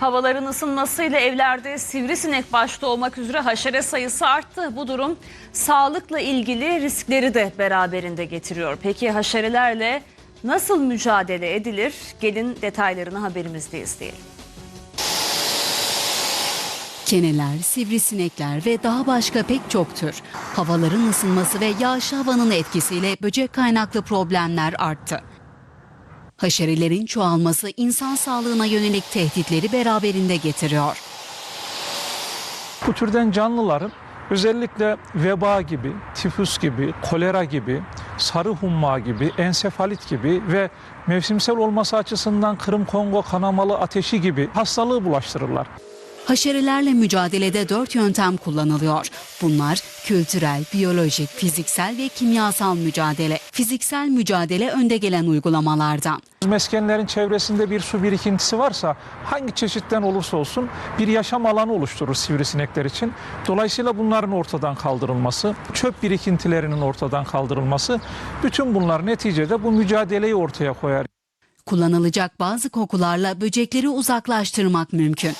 Havaların ısınmasıyla evlerde sivrisinek başta olmak üzere haşere sayısı arttı. Bu durum sağlıkla ilgili riskleri de beraberinde getiriyor. Peki haşerelerle nasıl mücadele edilir? Gelin detaylarını haberimizde izleyelim. Keneler, sivrisinekler ve daha başka pek çok tür. Havaların ısınması ve yağışlı havanın etkisiyle böcek kaynaklı problemler arttı. Haşerelerin çoğalması insan sağlığına yönelik tehditleri beraberinde getiriyor. Bu türden canlıların özellikle veba gibi, tifüs gibi, kolera gibi, sarı humma gibi, ensefalit gibi ve mevsimsel olması açısından Kırım Kongo kanamalı ateşi gibi hastalığı bulaştırırlar. Haşerelerle mücadelede dört yöntem kullanılıyor. Bunlar kültürel, biyolojik, fiziksel ve kimyasal mücadele. Fiziksel mücadele önde gelen uygulamalardan. Meskenlerin çevresinde bir su birikintisi varsa hangi çeşitten olursa olsun bir yaşam alanı oluşturur sivrisinekler için. Dolayısıyla bunların ortadan kaldırılması, çöp birikintilerinin ortadan kaldırılması bütün bunlar neticede bu mücadeleyi ortaya koyar. Kullanılacak bazı kokularla böcekleri uzaklaştırmak mümkün.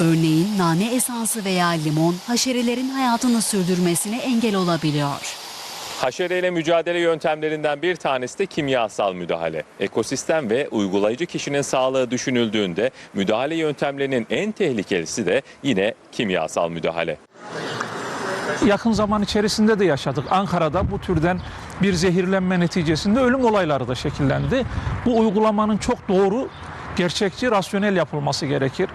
Örneğin nane esansı veya limon haşerelerin hayatını sürdürmesine engel olabiliyor. Haşereyle mücadele yöntemlerinden bir tanesi de kimyasal müdahale. Ekosistem ve uygulayıcı kişinin sağlığı düşünüldüğünde müdahale yöntemlerinin en tehlikelisi de yine kimyasal müdahale. Yakın zaman içerisinde de yaşadık. Ankara'da bu türden bir zehirlenme neticesinde ölüm olayları da şekillendi. Bu uygulamanın çok doğru, gerçekçi, rasyonel yapılması gerekir.